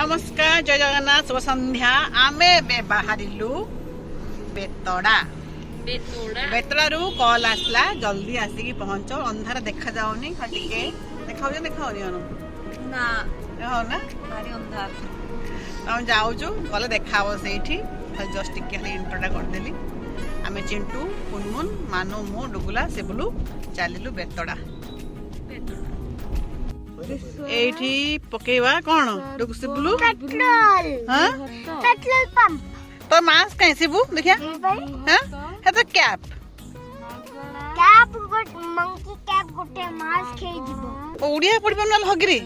নমস্কার জয় জগন্নাথ শুভ সন্ধ্যা আমি ଏବେ ବାହାରିଲୁ ବେତଡ଼ା ବେତଡ଼ାରୁ କଲ୍ ଆସିଲା ଜଲ୍ଦି ଆସିକି ପହଞ୍ଚ ଅନ୍ଧାର ଦେଖାଯାଉନି ଟିକେ ଦେଖାଉଛି ଦେଖାଉନି ଅନୁ ନା ନା ଭାରି ଅନ୍ଧାର ଆମେ ଯାଉଛୁ ଗଲେ ଦେଖା ହବ ସେଇଠି ଜଷ୍ଟ ଟିକେ ଖାଲି ଇଣ୍ଟ୍ରୋଟା କରିଦେଲି ଆମେ ଚିଣ୍ଟୁ କୁନମୁନ ମାନୁ ମୁଁ ଡୁଗୁଲା ସେବୁଲୁ ଚାଲିଲୁ ବେତଡ଼ା ବେତଡ଼ା ଏଇଠି ପକେଇବା କ'ଣ ଶିବୁଲୁ ତୋ ମାସ୍କ କାଇଁ ଶିବୁ ଦେଖିଆ ହେତେ କ୍ୟାପ୍ ଓଡ଼ିଆ ପଢିପାରୁ ନହେଲେ ହଗିରି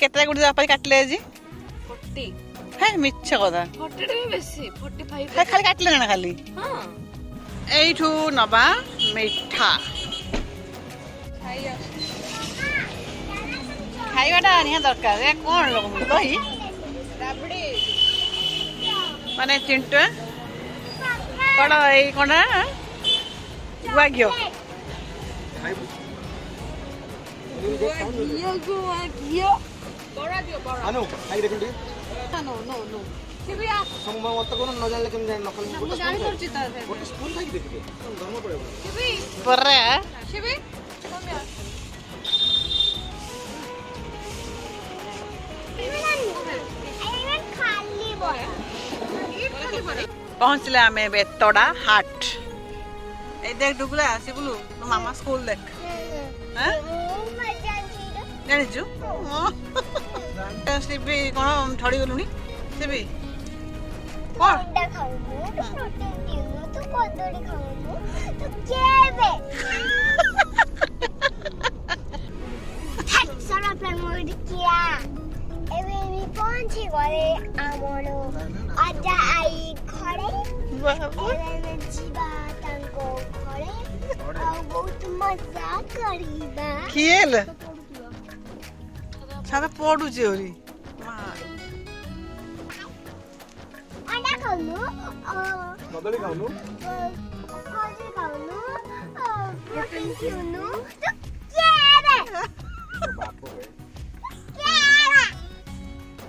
କେତେଟା ଗୋଟେ ବାପା କାଟିଲେ ଆଜି ମିଛ କଥା ଖାଲି କାଟିଲେ কাটলে ଖାଲି খালি এইঠু নবা মিঠা ଖାଇବାଟା ନିହାତି ଦରକାର ଏ କ'ଣ ଲୋକ ଦହି ମାନେ ଚିଣ୍ଟୁ କ'ଣ ଏଇ କ'ଣ ଗୁଆ ଘିଅ ଘିଅ ଘିଅ আনো খাই দেখুন টিকে নো নো নো সিবিয়া সম্ভব মত কোন পরে পৌঁছলাম এ বেতড়া হাট এই দেখ ডুগুলা আসি বলু তো মামা স্কুল দেখ হ্যাঁ জানিছু সিবি কোন ঠড়ি গলুনি সিবি কোন sono per mordicchia e mi ponci vuole amoro ada ai core e mi ciba tango core ho avuto mazza cariba chi è il? সারা পড়ুছে ওরি আটা খাওনো বদলি খাওনো কজি খাওনো প্রোটিন খাওনো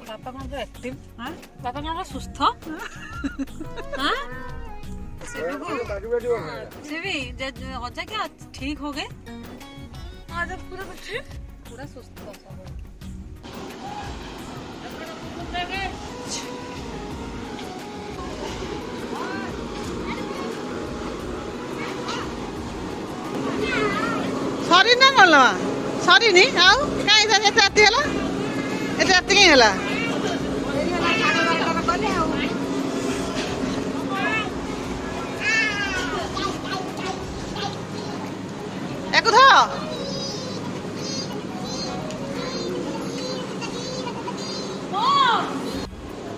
বাপাগণরা অ্যাক্টিভ হ্যাঁ বাপাগণরা সুস্থ হ্যাঁ शिवी अजा क्या ठीक हो गए आज अब पूरा ठीक पूरा सुस्त हो सब সরি না বলো ସରିନି ଆଉ କାହିଁ ଏତେ ରାତି ହେଲା ଏତେ ରାତି କାହିଁ ହେଲା ୟାକୁ ଧ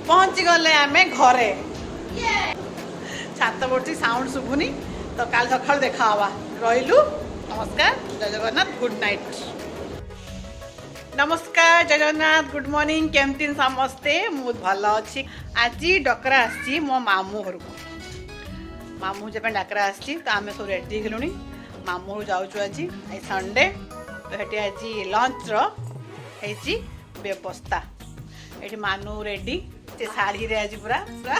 ପହଞ୍ଚିଗଲେ ଆମେ ଘରେ ଛାତ ପଡ଼ୁଛି ସାଉଣ୍ଡ ଶୁଭୁନି ତ କାଲି ସକାଳୁ ଦେଖା ହବା ରହିଲୁ নমস্কার জয় জগন্নাথ গুড নাইট নমস্কার জয় জগন্নাথ গুড মর্ଣ୍ଣିং কেমতি ସମସ୍ତେ ବହୁତ ଭଲ ଅଛି ଆଜି ଡକରା ଆସିଛି ମୋ ମାମୁଁ ଘରକୁ ମାମୁଁ ଯିବା ପାଇଁ ଡାକରା ଆସିଛି ତ ଆମେ ସବୁ ରେଡ଼ି ହେଇଗଲୁଣି ମାମୁଁ ଘରୁ ଯାଉଛୁ ଆଜି ଆଜି ସନ୍ଡେ ତ ସେଠି ଆଜି ଲଞ୍ଚର ହେଇଛି ବ୍ୟବସ୍ଥା ଏଠି ମାନୁ ରେଡ଼ି ସେ ଶାଢ଼ୀରେ ଆଜି ପୁରା ପୁରା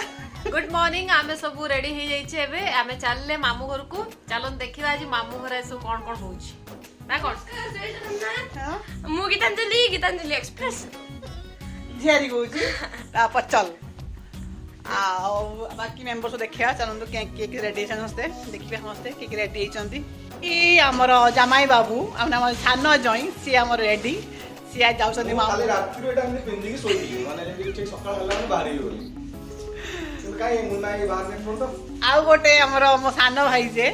ଗୁଡ଼୍ মর্নিং ଆମେ ସବୁ ରେଡ଼ି ହେଇଯାଇଛେ ଏବେ ଆମେ ଚାଲିଲେ ମାମୁଁ ଘରକୁ ଚାଲନ୍ତୁ ଦେଖିବା ଆଜି ମାମୁଁ ଘରେ ঘরে କଣ କଣ ହେଉଛି ନା କଣ ମୁଁ মু গীতাঞ্জলি গীতাঞ্জলি ଝିଆରି ঝিয়ারি ପଚଲ ଆଉ ବାକି ମେମ୍ବର ସବୁ ଦେଖିବା ଚାଲନ୍ତୁ କିଏ କିଏ କିଏ ରେଡି ହେଇଛନ୍ତି ସମସ୍ତେ ଦେଖିବେ ସମସ୍ତେ କିଏ କିଏ ରେଡି ହେଇଛନ୍ତି ଏ ଆମର ଜାମାଇ ବାବୁ ଆମ ଆମ ସାନ ଜଇଁ ସିଏ ଆମର ରେଡି ସିଏ ଯାଉଛନ୍ତି ମାମୁଁ ଆଉ ଗୋଟେ ଆମର ମୋ ସାନ ଭାଇ ଯେ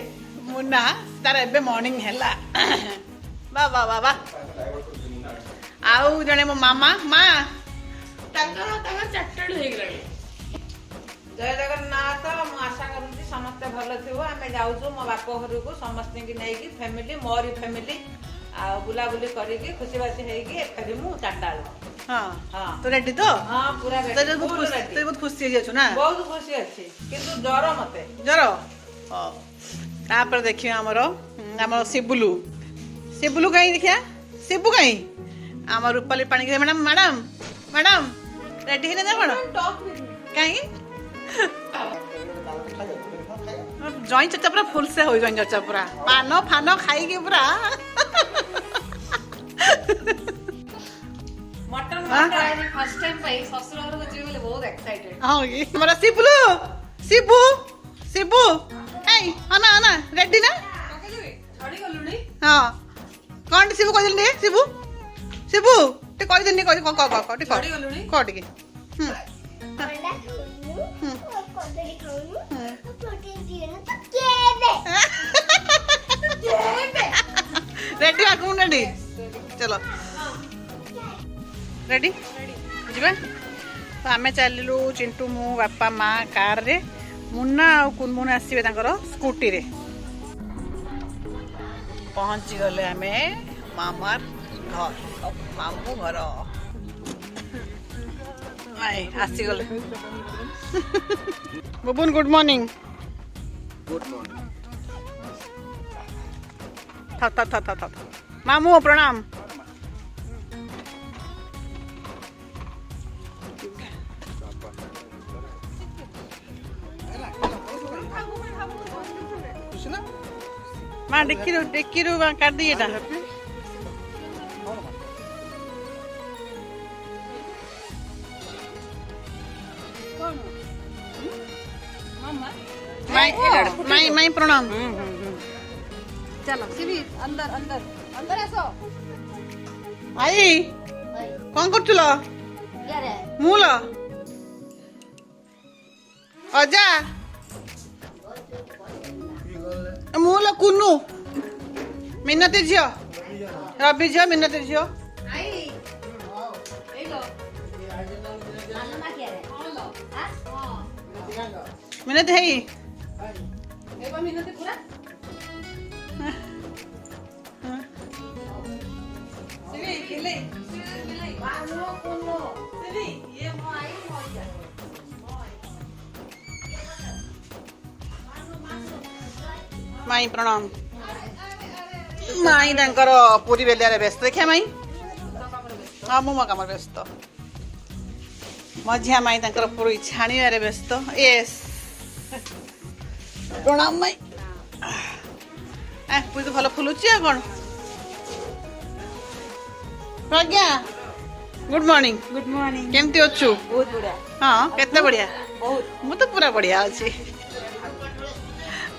ମୁନା ତାର ଏବେ ମର୍ଣ୍ଣିଂ ହେଲା ବା ବା ବା ବା ଆଉ ଜଣେ ମୋ ମାମା ମା ତାଙ୍କର ତାଙ୍କର ଚାରିଟା ହେଇଗଲାଣି ଜୟ ଜଗନ୍ନାଥ ମୁଁ ଆଶା କରୁଛି ସମସ୍ତେ ଭଲ ଥିବ ଆମେ ଯାଉଛୁ ମୋ ବାପ ଘରକୁ ସମସ୍ତଙ୍କୁ ନେଇକି ଫ୍ୟାମିଲି ମୋରି ଫ୍ୟାମିଲି ଆଉ ବୁଲାବୁଲି କରିକି ଖୁସିବାସି ହେଇକି ଫେରି ମୁଁ ଚାରିଟା ବେଳକୁ ହଁ ତୁ ରେଡି ତ ହଁ ପୁରା ରେଡି ତୁ ବହୁତ ଖୁସି ହେଇଯାଉଛୁ ନା ବହୁତ ଖୁସି ଅଛି କିନ୍ତୁ ଜ୍ୱର ମତେ ଜ୍ୱର ତାପରେ ଦେଖିବା ଆମର ଆମର ଶିବୁଲୁ ଶିବୁଲୁ କାହିଁ ଦେଖିବା ଶିବୁ କାହିଁ ଆମ ରୂପାଲି ପାଣିକି ମ୍ୟାଡ଼ାମ୍ ମ୍ୟାଡ଼ାମ୍ ମ୍ୟାଡ଼ାମ୍ ରେଡି ହେଇନି ଆପଣ କାହିଁ ଜଇଁ ଚର୍ଚ୍ଚା ପୁରା ଫୁଲସେ ହଉ ଜଇଁ ଚର୍ଚ୍ଚା ପୁରା ପାନ ଫାନ ଖାଇକି ପୁରା ଆମର ଶିବୁଲୁ ଶିବୁ ଶିବୁ ଏଇ ଅନା ଅନା ରେଡି ନା ହଁ କ'ଣ ଟି ଶିବୁ କହିଦେଲି ଟିକେ ଶିବୁ ଶିବୁ ଟିକେ କହିଦେଲି କହ କହ ଟିକେ କହ ଟିକେ ହୁଁ రెడీ అక్కడ ఉండండి చలో ରେଡ଼ି ଯିବା ତ ଆମେ ଚାଲିଲୁ ଚିଣ୍ଟୁ ମୁଁ ବାପା ମା କାର୍ରେ ମୁନା ଆଉ କୁନମୁନ ଆସିବେ ତାଙ୍କର ସ୍କୁଟିରେ ପହଞ୍ଚିଗଲେ ଆମେ ମାମାର ଘର ମାମୁଁ ଘର ନାଇଁ ଆସିଗଲେ Bubun good morning good morning થાવ થાવ થાવ થાવ થાવ મામુ પ્રણામ মা ডেকিরু ডেকিরু কাট দিয়ে এটা प्रणाम हम्म, हम्म, हम्म। चलो अंदर अंदर अंदर ऐसो आई कौन कर चलो मूला अजा मूला कुन्नु मिन्नती जियो रवि जियो मिन्नती झियो मिन्नत है মাই প্রণাম মাই তাঙ্কর পুরী বেলিয়ারে ব্যস্ত দেখিয়া মাই ହଁ ମୁଁ ମୋ କାମରେ ବ୍ୟସ୍ତ ମଝିଆ ମାଇଁ ତାଙ୍କର ପୁରୀ ଛାଣିବାରେ ବ୍ୟସ୍ତ ୟେସ୍ প্রণাম মাই হ্যাঁ তুই তো ভালো ফুলুচ্ছি এখন Pragya good morning good morning কেমতি অছু বহুত বড়িয়া হ্যাঁ কেতে বড়িয়া বহুত মু তো পুরা বড়িয়া আছি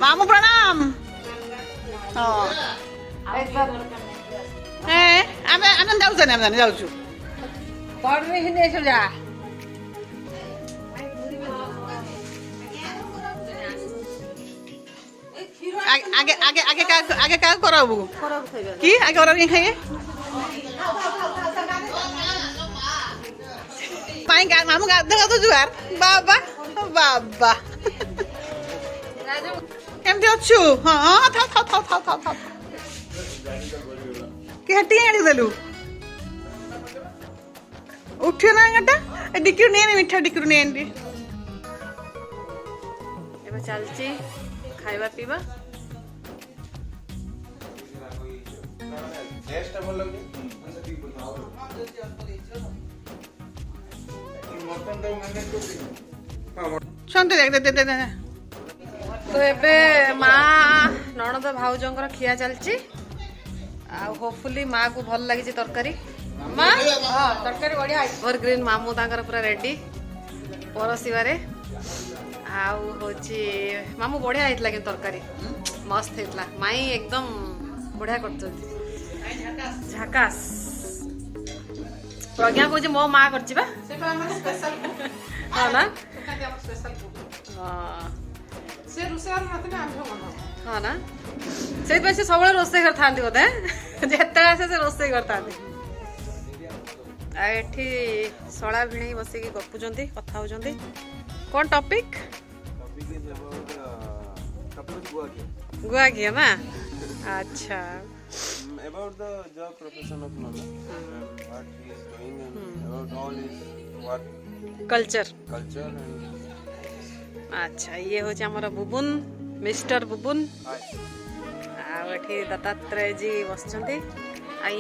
মামু প্রণাম হ্যাঁ হ্যাঁ আমি আমি যাওছি আমি যাওছি পড়বে হিনে এসে যা আগে আগে আগে আগে কাকে করাবো কি আগে ওরা খাইয়ে হ্যাঁ, হ্যাঁ, উঠিও না আঙাটা নিয়ে নে মিঠা ডিকির নিয়ে চালছি খাইবা পিবা టేస్ట్ అవ్వలేదు ଶୁଣନ୍ତୁ ତ ଏବେ ମା ନଣଦ ଭାଉଜଙ୍କର ଖିଆ ଚାଲିଛି ଆଉ ହୋପଫୁଲି ମାଆକୁ ଭଲ ଲାଗିଛି ତରକାରୀ ମା ହଁ ତରକାରୀ ବଢ଼ିଆ ଏଭର ଗ୍ରୀନ୍ ମାମୁଁ ତାଙ୍କର ପୁରା ରେଡ଼ି ପରସିବାରେ ଆଉ ହେଉଛି ମାମୁଁ ବଢ଼ିଆ ହେଇଥିଲା କିନ୍ତୁ ତରକାରୀ ମସ୍ତ ହେଇଥିଲା ମାଇଁ ଏକଦମ ବଢ଼ିଆ କରିଛନ୍ତି ଝାକାସ ପ୍ରଜ୍ଞା କହୁଛି ମୋ ମା କରିଛି ବା ହଁ ନା ହଁ ନା ସେଇଥିପାଇଁ ସେ ସବୁବେଳେ ରୋଷେଇ କରିଥାନ୍ତି ବୋଧେ ଯେତେବେଳେ ଆସେ ସେ ରୋଷେଇ କରିଥାନ୍ତି ଆଉ ଏଠି ଶଳା ଭିଣେଇ ବସିକି ଗପୁଛନ୍ତି କଥା ହଉଛନ୍ତି କ'ଣ ଟପିକ୍ ଗୁଆ ଘିଅ ନା ଆଚ୍ଛା Mm, about the job profession of Nana, mm. what he is doing, and mm. about all his what culture. Culture and. अच्छा ये हो हूँ आमर बुबुन मिस्टर बुबुन आठी दत्तात्रेय जी बस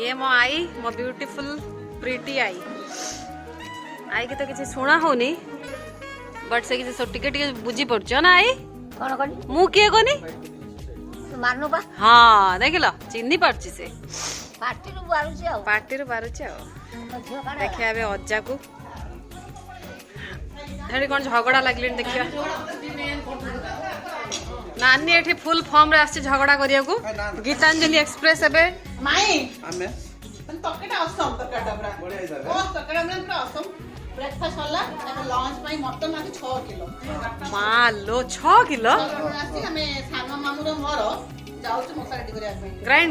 ये मो आई मो ब्यूटीफुल प्रीटी आई आई की तो किसी शुणा होनी बट से किसी टिके टिके बुझी पड़छ ना आई कौन कौन मु किए कहनी ମାର୍ନୁ ବା ହଁ ଦେଖିଲ ଚିହ୍ନି ପାରୁଛି ସେ ପାଟିରୁ ବାହାରୁଛି ଆଉ ପାଟିରୁ ବାରୁଛି ଆଉ ଦେଖିବା ଏବେ ଅଜାକୁ ସେଠି କ'ଣ ଝଗଡ଼ା ଲାଗିଲେଣି ଦେଖିବା ନାନୀ ଏଠି ଫୁଲ ଫର୍ମରେ ଆସିଛି ଝଗଡ଼ା କରିବାକୁ ଗୀତାଞ୍ଜଳି ଏକ୍ସପ୍ରେସ୍ ଏବେ ମାଇଁ ଆମେ ଅସମ ତରକାରୀଟା ପୁରା ବଢ଼ିଆ ପୁରା ଅସମ ব্রেকফাস্ট হলা তারপর লঞ্চ পাই মটন আগে 6 কিলো মা লো 6 কিলো আসি আমি সান মামুর মোর যাউছি মশারি করিয়া পাই গ্রাইন্ড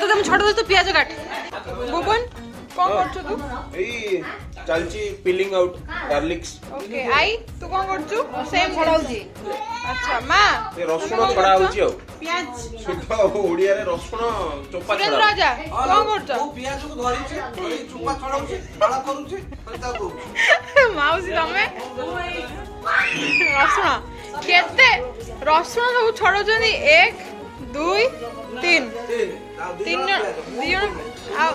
মতো ছোট দোষ কাটে କ'ଣ କରୁଛୁ ତୁ ଏଇ ଚାଲିଛି ପିଲିଂ ଆଉଟ୍ ଗାର୍ଲିକ୍ସ ଓକେ ଆଇ ତୁ କ'ଣ କରୁଛୁ ସେମ୍ ଛଡ଼ାଉଛି ଆଚ୍ଛା ମା ଏ ରସୁଣ ଛଡ଼ା ହେଉଛି ଆଉ ପିଆଜ ଶୁଦ୍ଧ ଓଡ଼ିଆରେ ରସୁଣ ଚୋପା ଛଡ଼ା ରାଜା କ'ଣ କରୁଛ ମୁଁ ପିଆଜକୁ ଧରିଛି ଏଇ ଚୋପା ଛଡ଼ାଉଛି ବାଳ କରୁଛି ତାକୁ ମାଉସୀ ତମେ ରସୁଣ କେତେ ରସୁଣ ସବୁ ଛଡ଼ଉଛନ୍ତି ଏକ ଦୁଇ ତିନି তিন ଦିଜଣ ଆଉ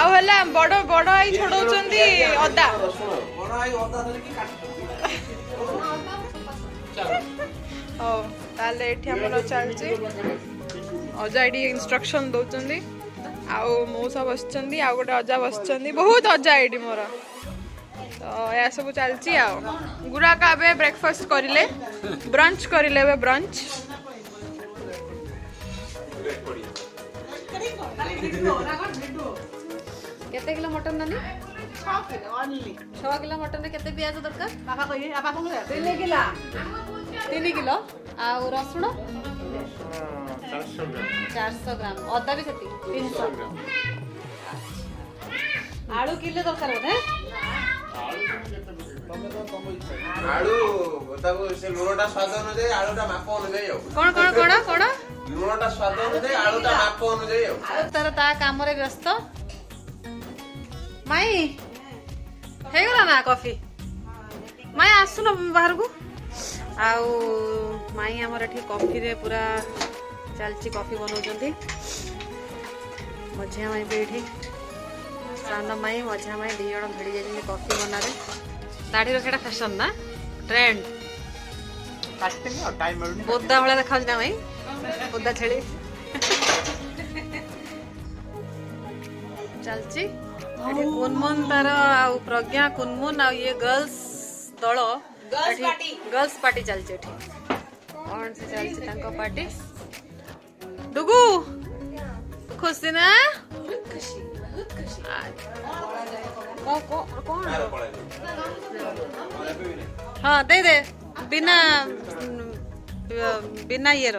ଆଉ ହେଲା ବଡ଼ ବଡ଼ ଆଇ ଛଡ଼ଉଛନ୍ତି ଅଦା ହଉ ତାହେଲେ ଏଠି ଆମର ଚାଲିଛି ଅଜା ଏଠି ଇନଷ୍ଟ୍ରକ୍ସନ୍ ଦେଉଛନ୍ତି ଆଉ ମଉସା ବସିଛନ୍ତି ଆଉ ଗୋଟେ ଅଜା ବସିଛନ୍ତି ବହୁତ ଅଜା ଏଇଠି ମୋର ତ ଏହା ସବୁ ଚାଲିଛି ଆଉ ଗୁରାକ ଏବେ ବ୍ରେକଫାଷ୍ଟ କରିଲେ ବ୍ରଞ୍ଚ କରିଲେ ଏବେ ବ୍ରଞ୍ଚ କେତେ କିଲୋ ମଟନ ନାନୀ ଛଅ କିଲୋ ମଟନରେ କେତେ ପିଆଜ ଦରକାର ତିନି କିଲୋ ତିନି କିଲୋ ଆଉ ରସୁଣ ଚାରିଶହ ଗ୍ରାମ ଅଦା ବି ସେତିକି ତିନିଶହ ଆଳୁ କିଲୋ ଦରକାର ବୋଧେ ଆଳୁ ତାକୁ ସେ ଲୁଣଟା ସ୍ୱାଦ ଅନୁଯାୟୀ ଆଳୁଟା ମାପ ଅନୁଯାୟୀ ଆଉ କ'ଣ କ'ଣ କ'ଣ କ'ଣ ଲୁଣଟା ସ୍ୱାଦ ଅନୁଯାୟୀ ଆଳୁଟା ମାପ ଅନୁଯାୟୀ ଆଉ ତାର ତା କାମରେ ବ୍ୟସ୍ତ ମାଇ ହେଇଗଲା ନା କଫି ମାଇ ଆସୁନ ବାହାରକୁ ଆଉ ମାଇ ଆମର ଏଠି କଫିରେ ପୁରା ଚାଲିଛି କଫି ବନଉଛନ୍ତି ମଝିଆ ମାଇ ବି ଏଠି ସାନ ମାଇ ମଝିଆ ମାଇ ଦୁଇ ଜଣ ଭିଡ଼ି ଯାଇଛନ୍ତି କଫି ବନାରେ ଦାଢ଼ିର ସେଇଟା ଫ୍ୟାସନ୍ ନା ଟ୍ରେଣ୍ଡ ବୋଦା ଭଳିଆ ଦେଖାଯାଉଛି ନା ମାଇଁ ଓଦା ଛେଳି ଚାଲିଛି ଏଠି କୁନମୁନ ତାର ଆଉ ପ୍ରଜ୍ଞା କୁନମୁନ ଆଉ ଇଏ ଗର୍ଲସ ଦଳ ଏଠି ଗର୍ଲସ ପାର୍ଟି ଚାଲିଛି ଏଠି କ'ଣ ସେ ଚାଲିଛି ତାଙ୍କ ପାର୍ଟି ଡୁଗୁ ଖୁସି ନା ହଁ ଦେଇ ଦେ ବିନା ବିନା ଇଏର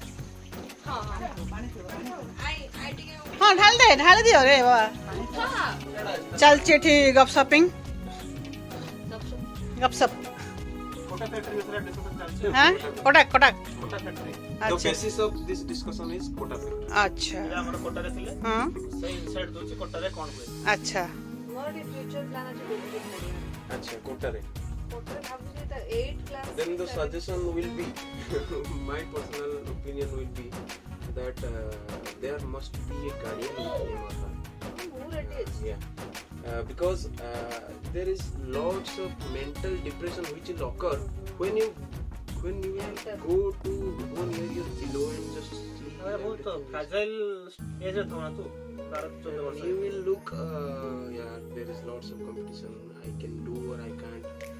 हाँ ढाल दे ढाल दियो रे बाबा चल चिठी गप शॉपिंग गप शप হ্যাঁ কোটাক কোটাক আচ্ছা আচ্ছা কোটারে then the suggestion will be my personal opinion will be that uh, there must be a guardian with him yeah. Uh, because uh, there is lots of mental depression which will occur when you when you go to one area below and just see. वो oh, uh, you will look uh, yeah there is lots of competition I can do or I can't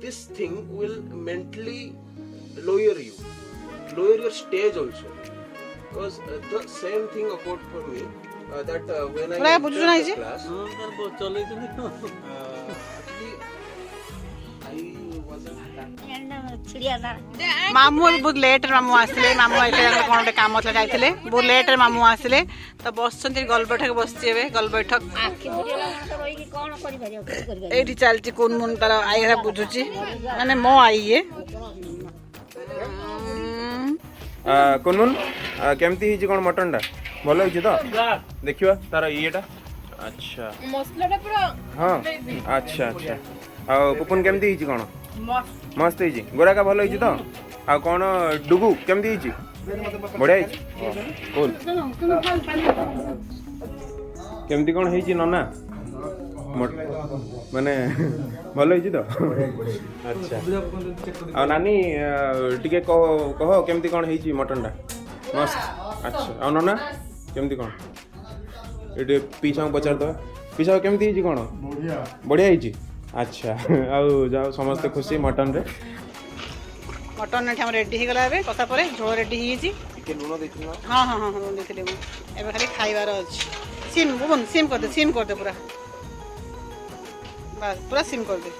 this thing will mentally lower you, lower your stage also. Because uh, the same thing occurred for me uh, that uh, when I entered the class, uh, actually I wasn't ମାମୁ ବହୁତ ଲେଟ୍ରେ ମାମୁ ଆସିଲେ ମାମୁ ଆସିଲେ ତାଙ୍କର କ'ଣ ଗୋଟେ କାମ ଥିଲା ଯାଇଥିଲେ ବହୁତ ଲେଟ୍ରେ ମାମୁ ଆସିଲେ ତ ବସିଛନ୍ତି ଗଲ ବୈଠକ ବସିଛି ଏବେ ଗଲ ବୈଠକ ଏଇଠି ଚାଲିଛି କୁନମୁନ ତାର ଆଇ ହେରା ବୁଝୁଛି ମାନେ ମୋ ଆଇ ଇଏ କୁନମୁନ କେମିତି ହେଇଛି କ'ଣ ମଟନଟା ଭଲ ହେଇଛି ତ ଦେଖିବା ତାର ଇଏଟା ଆଚ୍ଛା ହଁ ଆଚ୍ଛା ଆଚ୍ଛା ଆଉ ପୁପୁନ କେମିତି ହେଇଛି କ'ଣ ମସ୍ତ ହେଇଛି ଗୋରାକା ଭଲ ହେଇଛି ତ ଆଉ କ'ଣ ଡୁଗୁ କେମିତି ହେଇଛି ବଢ଼ିଆ ହେଇଛି କୁଲ୍ କେମିତି କ'ଣ ହେଇଛି ନନା ମାନେ ଭଲ ହେଇଛି ତ ଆଚ୍ଛା ଆଉ ନାନୀ ଟିକେ କହ କେମିତି କ'ଣ ହେଇଛି ମଟନଟା ମସ୍ତ ଆଚ୍ଛା ଆଉ ନନା କେମିତି କ'ଣ ଏଠି ପିସାଙ୍କୁ ପଚାରିଦେବା ପିସା କେମିତି ହେଇଛି କ'ଣ ବଢ଼ିଆ ହେଇଛି ଆଚ୍ଛା ଆଉ ଯାଉ ସମସ୍ତେ ଖୁସି ମଟନରେ ମଟନ ଏଠି ଆମର ରେଡ଼ି ହେଇଗଲା ଏବେ କଥା ପରେ ଝୋଳ ରେଡ଼ି ହେଇଯାଇଛି ହଁ ହଁ ହଁ ହଁ ଦେଇଥିଲି ମୁଁ ଏବେ ଖାଲି ଖାଇବାର ଅଛି ସିମ୍ ବୁବୁନ ସିମ୍ କରିଦେ ସିମ୍ କରିଦେ ପୁରା পুরা সিম করবে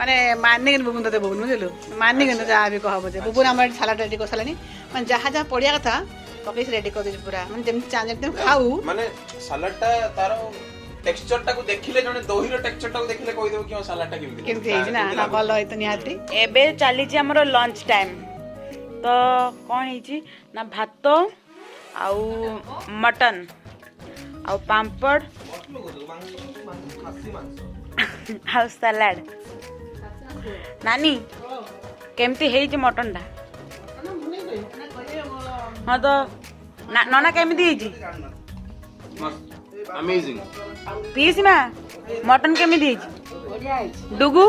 মানে মারনে কিন্তু বুবুন তাতে বুবুন বুঝলো মারনে কিন্তু আচ্ছা। যা আবি কহব যে বুবুন আচ্ছা। আমার সালাড রেডি করসালানি মানে যাহা যাহা পড়িয়া কথা পকেই রেডি করে পুরা মানে যেমন চা যেমন খাউ মানে সালাডটা তার টেক্সচারটাকু দেখিলে জনে দহির টেক্সচারটাকু দেখিলে কই দেব কিও সালাডটা কেমতি কেমতি হইছি না না ভালো হইতো নিহাতি এবে চালিছি আমার লঞ্চ টাইম তো কোন হইছি না ভাত আউ মটন आउ पापड़ आउ नानी केमती है जी मटन टा हाँ तो नना केमती है पीस में मटन केमी डुगु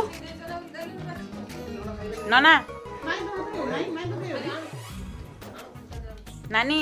नना नानी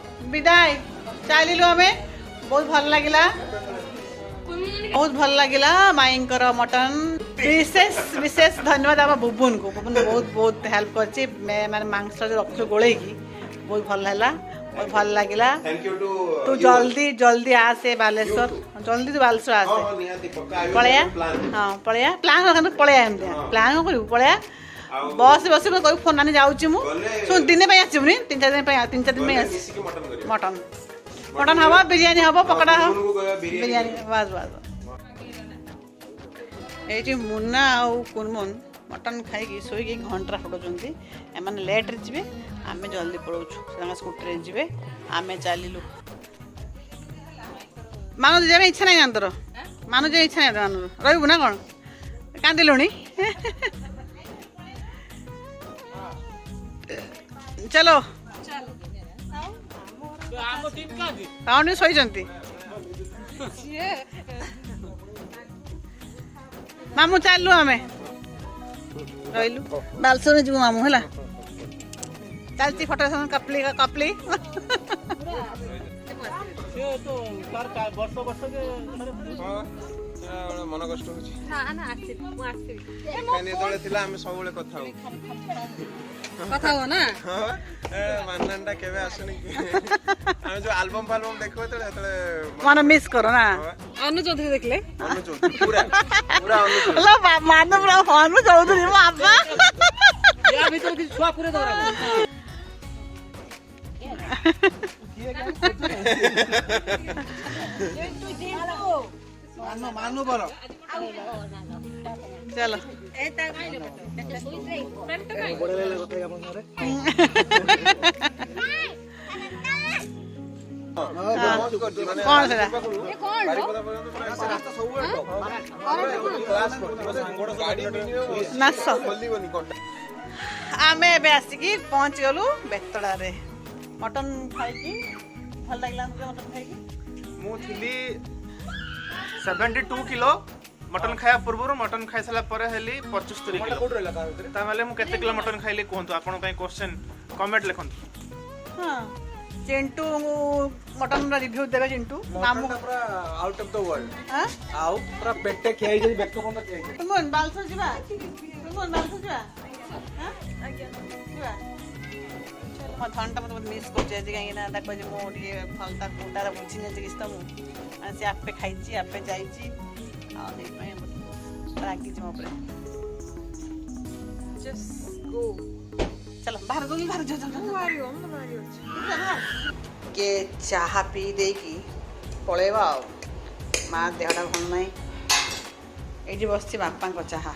বিদায় ଚାଲିଲୁ ଆମେ ବହୁତ ଭଲ ଲାଗିଲା ବହୁତ ଭଲ ଲାଗିଲା ମାଇଙ୍କର ମଟନ୍ ବିଶେଷ ବିଶେଷ ଧନ୍ୟବାଦ ଆମ ବୁବୁନକୁ ବୁବୁନ ବହୁତ ବହୁତ ହେଲ୍ପ କରିଛି ମାନେ ମାଂସ ଯେଉଁ ରଖିଲୁ ଗୋଳେଇକି ବହୁତ ଭଲ ହେଲା ବହୁତ ଭଲ ଲାଗିଲା ତୁ ଜଲ୍ଦି ଜଲ୍ଦି ଆସେ ବାଲେଶ୍ୱର ଜଲ୍ଦି ତୁ ବାଲେଶ୍ୱର ଆସେ ପଳେଇଆ ହଁ ପଳେଇଆ ପ୍ଲାନ୍ ରଖନ୍ତୁ ପଳେଇଆ ଏମିତିଆ ପ୍ଲାନ୍ କ'ଣ କରିବୁ ପଳେଇଆ ବସ୍ ବସିବ କହିବୁ ଫୋନ୍ ଆଣି ଯାଉଛି ମୁଁ ଶୁଣୁ ଦିନେ ପାଇଁ ଆସିବୁନି ତିନି ଚାରି ଦିନ ପାଇଁ ତିନି ଚାରି ଦିନ ପାଇଁ ଆସି ମଟନ୍ ମଟନ୍ ହବ ବିରିୟାନୀ ହବ ପକୋଡ଼ା ହବ ବିରିୟାନୀ ବାସ୍ ବାସ୍ ଏଇଠି ମୁନା ଆଉ କୁନମୁନ୍ ମଟନ୍ ଖାଇକି ଶୋଇକି ଘଣ୍ଟା ଫଟଉଛନ୍ତି ଏମାନେ ଲେଟ୍ରେ ଯିବେ ଆମେ ଜଲ୍ଦି ପଳାଉଛୁ ସେ ସ୍କୁଟିରେ ଯିବେ ଆମେ ଚାଲିଲୁ ମାନୁ ଯିବା ଇଚ୍ଛା ନାହିଁ ଆନ୍ଦର ମାନୁ ଯିବା ଇଚ୍ଛା ନାହିଁ ମାନୁ ରହିବୁ ନା କ'ଣ କାନ୍ଦିଲୁଣି ଚାଲ ପାଉନି ଶୋଇଛନ୍ତି ମାମୁଁ ଚାଲୁ ଆମେ ରହିଲୁ ବାଲସରେ ଯିବୁ ମାମୁଁ ହେଲା ଚାଲିଛି ଫଟୋ କପଲି କପଲି ମନ କଷ୍ଟ ହଉଛି ଥିଲା ଆମେ ସବୁବେଳେ କଥା ହଉ কথা হো না হ্যাঁ, হ্যাঁ, মান্নানটা কেবে আসেনি আমি যে আলবাম ফালবাম দেখো তো তাহলে মানে মিস করো না হ্যাঁ। অনু চৌধুরী দেখলে অনু চৌধুরী পুরা বাবা ইয়া ভিতর কিছু ছোয়া পুরে ধরা মানো মানো বলো আচ্ছা, চলো କଣ ସେଟା ନାଶ ଆମେ ଏବେ ଆସିକି ପହଞ୍ଚିଗଲୁ ବେତଡ଼ାରେ ମଟନ ଖାଇକି ଭଲ ଲାଗିଲା ମଟନ ଖାଇକି ମୁଁ ଥିଲି ସେଭେଣ୍ଟି ଟୁ କିଲୋ ମଟନ ଖାଇବା ପୂର୍ବରୁ ମଟନ ସାରିଲା ପରେ ହେଲି ପଞ୍ଚସ୍ତରୀ କିଲୋ ତାହେଲେ ମୁଁ କେତେ କିଲୋ ମଟନ ଖାଇଲି କୁହନ୍ତୁ ଆପଣଙ୍କ ପାଇଁ କ୍ୱେଶ୍ଚନ୍ କମେଣ୍ଟ ଲେଖନ୍ତୁ ଚିଣ୍ଟୁ ମଟନ ର ରିଭ୍ୟୁ ଦେବେ ଚିଣ୍ଟୁ ନାମ ପୁରା ଆଉଟ୍ ଅଫ୍ ଦ ୱାର୍ଲ୍ଡ ଆଉ ପୁରା ପେଟେ ଖିଆ ହେଇଛି ବେକ ବନ୍ଦ ଖିଆ ହେଇଛି ତୁମନ ଯିବା ତୁମନ ବାଲେଶ୍ୱର ଯିବା ଯିବା ମୋ ଧନଟା ମୋତେ ମିସ୍ କରୁଛି ଆଜି କାହିଁକି ନା ତାକୁ ଆଜି ମୁଁ ଟିକେ ଭଲ ତା କୋଟାରେ ବୁଝିନି ଆଜି ମୁଁ ସେ ଆପେ ଖାଇଛି ଆପେ ଯାଇଛି I'll leave my રાખી જવું આપણે જસ્ટ ગો ચલો બહાર ગોગી બહાર જો જો માર્યો અમને માર્યો કે ચા પી દેઈକି ପଳେଇବା ଆଉ ମା ଦେହଟା ଭଲ ନାହିଁ ଏଇଠି ବସିଛି ବାପାଙ୍କ ଚାହା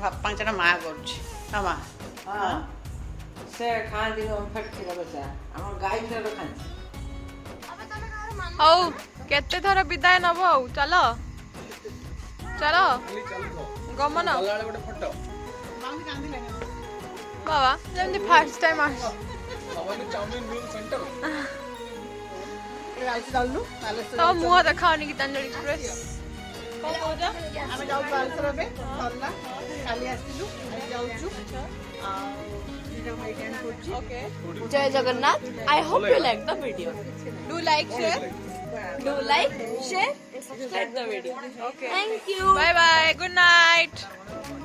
ବାପାଙ୍କ ଚାହା ମା କରୁଛି ହଁ ମା ହଁ ସେ ଖାଆନ୍ତି ଓମ୍ଫେଟ୍ କ୍ଷୀର ଚା ଆମ ଗାଈ କ୍ଷୀର ଖାଆନ୍ତି ହଉ କେତେ ଥର ବିଦାୟ ନେବ ଆଉ ଚାଲ ଚାଲ ଗମନ ବାବା ଯେମିତି ଫାର୍ଷ୍ଟ ଟାଇମ୍ ଆସ ତ ମୁହଁ ଦେଖାଅନି ଗୀତାଞ୍ଜଳି ଏକ୍ସପ୍ରେସ୍ କ'ଣ କହୁଛ ଆମେ ଯାଉଛୁ ବାଲେଶ୍ୱର ଏବେ ସରିଲା କାଲି ଆସିଲୁ ଯାଉଛୁ Jai Jagannath I hope you like the video do like share do like share subscribe the video. Okay. Thank you. Bye bye. Good night.